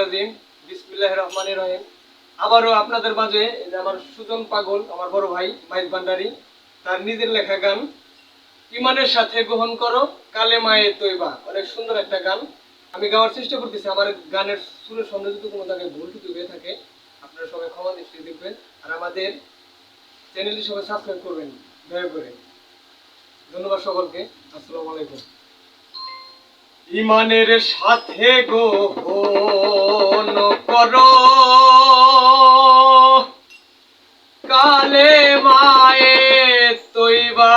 রাজিম। বিসমিল্লাহির রহমানির রহিম। আবারও আপনাদের মাঝে আমার সুজন পাগল, আমার বড় ভাই মাইজ ভান্ডারি, তার নিজের লেখা গান, ইমানের সাথে গ্রহণ করো, কালে মায়ে তৈবা। অনেক সুন্দর একটা গান। আমি গাওয়ার চেষ্টা করতেছি, আমার গানের সুরের সঙ্গে যদি কোনো জায়গায় ভুল টুটি হয়ে থাকে, আপনারা সবাই ক্ষমা দৃষ্টি দেখবেন। আর আমাদের চ্যানেলটি সবাই সাবস্ক্রাইব করবেন, দয়া করে। ধন্যবাদ সকলকে। আসসালামু আলাইকুম। ইমানের সাথে গ্রহণ করো। কালে মায়ে তৈবা।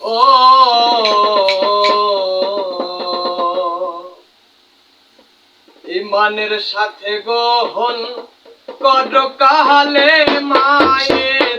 ও ইমানের সাথে গ্রহণ করো। কালে মায়ে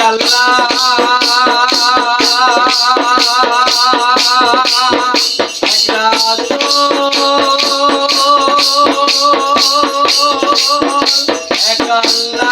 মাশাল্লাহ এক আল্লাহ।